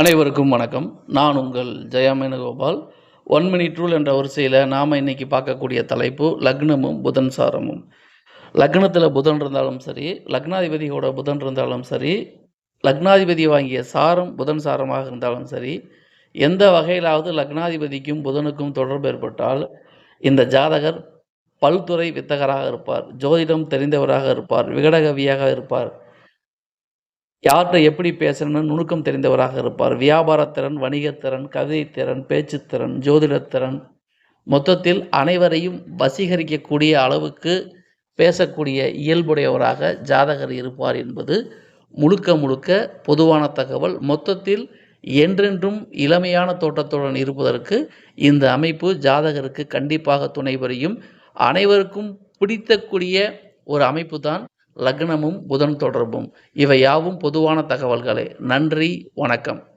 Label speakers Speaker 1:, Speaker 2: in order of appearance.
Speaker 1: அனைவருக்கும் வணக்கம். நான் உங்கள் ஜெயாமேனுகோபால் ஒன் மினிட் ரூல் என்ற வரிசையில் நாம் இன்றைக்கி பார்க்கக்கூடிய தலைப்பு லக்னமும் புதன் சாரமும். லக்னத்தில் புதன் இருந்தாலும் சரி லக்னாதிபதியோட புதன் இருந்தாலும் சரி லக்னாதிபதி வாங்கிய சாரம் புதன் சாரமாக இருந்தாலும் சரி எந்த வகையிலாவது லக்னாதிபதிக்கும் புதனுக்கும் தொடர்பு ஏற்பட்டால் இந்த ஜாதகர் பல்துறை வித்தகராக இருப்பார் ஜோதிடம் தெரிந்தவராக இருப்பார் விகடகவியாக இருப்பார். யார்கிட்ட எப்படி பேசணும்னு நுணுக்கம் தெரிந்தவராக இருப்பார். வியாபாரத்திறன் வணிகத்திறன் கவிதைத்திறன் பேச்சுத்திறன் ஜோதிடத்திறன் மொத்தத்தில் அனைவரையும் வசீகரிக்கக்கூடிய அளவுக்கு பேசக்கூடிய இயல்புடையவராக ஜாதகர் இருப்பார் என்பது முழுக்க முழுக்க பொதுவான தகவல். மொத்தத்தில் என்றென்றும் இளமையான தோட்டத்துடன் இருப்பதற்கு இந்த அமைப்பு ஜாதகருக்கு கண்டிப்பாக துணை புரியும் அனைவருக்கும் பிடித்தக்கூடிய ஒரு அமைப்பு தான் லக்னமும் புதன் தொடர்பும். இவை யாவும் பொதுவான தகவல்களே. நன்றி வணக்கம்.